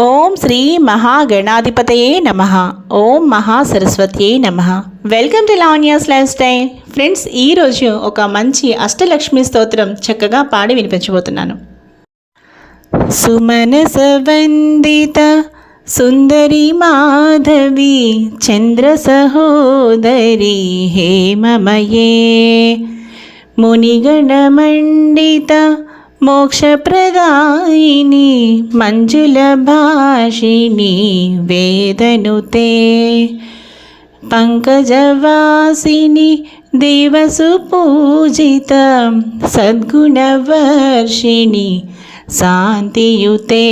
ఓం శ్రీ మహాగణాధిపతయే నమ. ఓం మహాసరస్వత్యే నమ. Welcome to Lavanya's lifestyle friends ఈరోజు ఒక మంచి అష్టలక్ష్మి స్తోత్రం చక్కగా పాడి వినిపించబోతున్నాను. సుమన వందిత సుందరి మాధవి చంద్ర సహోదరి హేమమయే మునిగణమండిత మోక్షప్రదాయిని మంజుల భాషిణి వేదనుతే. పంకజవాసిని దేవసు పూజిత సద్గుణవర్షిణి శాంతియుతే.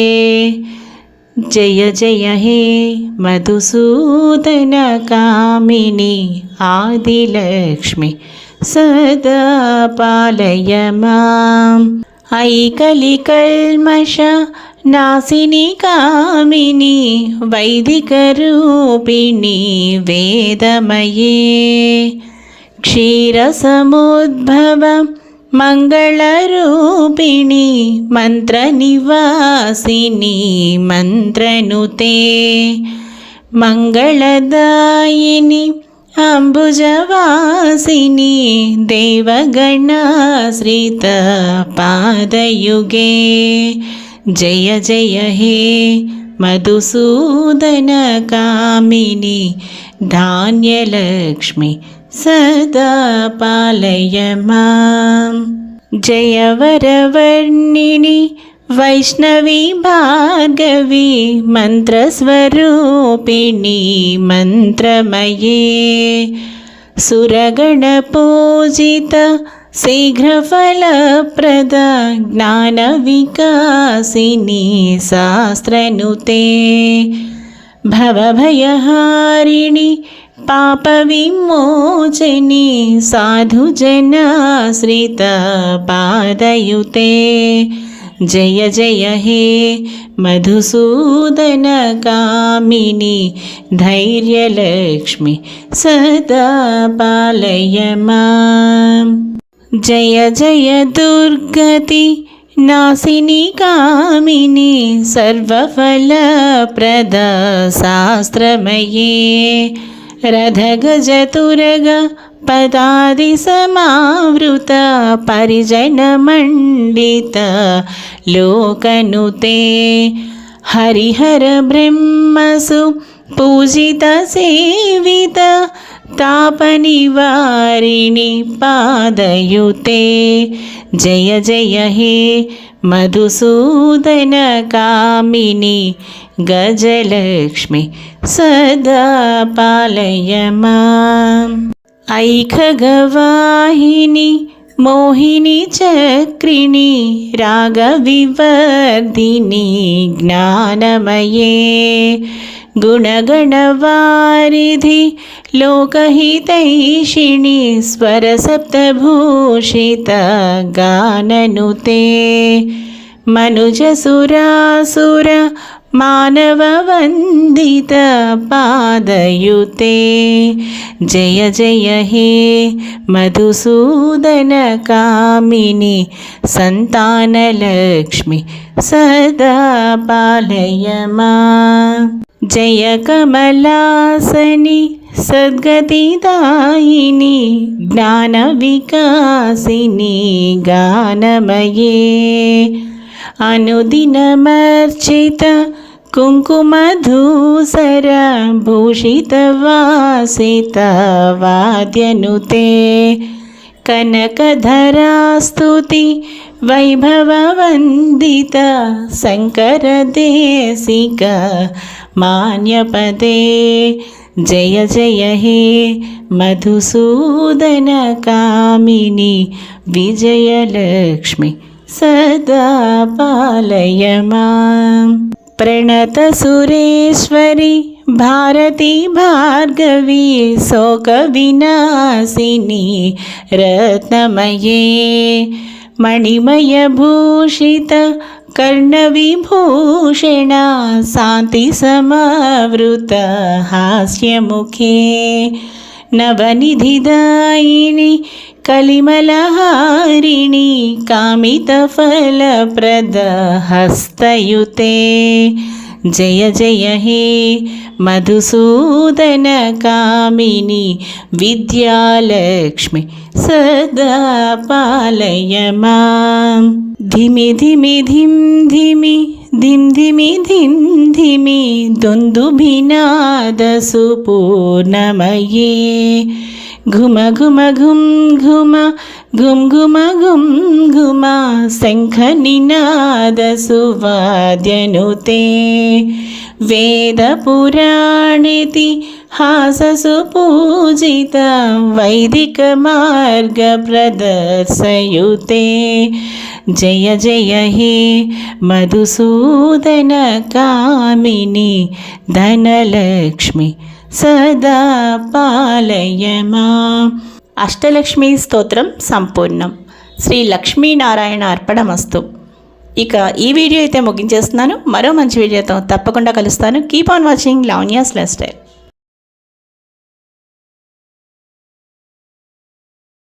జయ జయ హే మధుసూదన కామిని ఆదిలక్ష్మి సదా పాలయ మాం. ऐकलिकल्मष नासिनि कामिनि वैदिकरूपिणि वेदमये। क्षीरसमुद्भव मङ्गलरूपिणि मन्त्रनिवासिनि मन्त्रनुते। मङ्गलदायिनि अम्बुजवासिनी देवगणाश्रितपादयुगे जय जय हे मधुसूदनकामिनि धान्यलक्ष्मि सदा पालय मां जय वरवर्णिनि మాం జయవరవర్ణిని వైష్ణవి భార్గవి మంత్రస్వరూపిణి మంత్రమయే సురగణపూజిత శీఘ్రఫలప్రద జ్ఞానవికాసిని శాస్త్రనుతే భవభయహారిణి जय जय हे मधुसूदनकामिनि धैर्यलक्ष्मि सदा पालय माम्। जय जय दुर्गति नासिनि कामिनि सर्वफलप्रदाशास्त्रमये रथगजतुरग పదాది సమావృత పరిజనమండిత లోకనుతే హరిహర బ్రహ్మసు పూజిత సేవిత तापनिवारिणि पादयुते जय जय हे मधुसूदनकामिनि गजलक्ष्मि सदा पालय माम् ऐखगवाहिनि मोहिनिचक्रिणि रागविवर्धिनि ज्ञानमये गुणगणवारिधि लोकहितैषिणि स्वरसप्तभूषितगाननुते मनुजसुरासुर मानववन्दित पादयुते। जय जय हे मधुसूदनकामिनि सन्तानलक्ष्मि सदा पालय मा जय कमलासनि सद्गतिदायिनि ज्ञानविकासिनि गानमये అనుదినమర్చిత కుంకుమధూసర భూషితవాసిత వాద్యనుతే కనకధరాస్తుతి వైభవవందిత శంకరదేశిక మాన్యపదే జయ జయ హే మధుసూదన కామిని విజయలక్ష్మి सदा पालय मां प्रणतसुरेश्वरि भारती भार्गवी शोकविनाशिनी रत्नमये। मणिमयभूषित कर्णविभूषण शान्तिसमावृत हास्यमुखे। नवनिधिदायिनि कलिमलहारिणि कामितफलप्रदहस्तयुते जय जय हे मधुसूदनकामिनि विद्यालक्ष्मि सदा पालय मां धिमि धिमि धिं धिमि धिं धिमि धिं धिमि दुन्दुभिनादसुपूर्णमये घुम घुम घुम घुम घुम घुम घुम घुमा शङ्खनिनादसुवाद्यनुते। वेदपुराणेति हाससुपूजित वैदिकमार्गप्रदर्शयुते। जय जय हे मधुसूदनकामिनि धनलक्ष्मि సదా పాలయమా. అష్టలక్ష్మి స్తోత్రం సంపూర్ణం. శ్రీ లక్ష్మీనారాయణ అర్పణమస్తు. ఇక ఈ వీడియో అయితే ముగించేస్తున్నాను. మరో మంచి వీడియోతో తప్పకుండా కలుస్తాను. Keep on watching Lavanya's lifestyle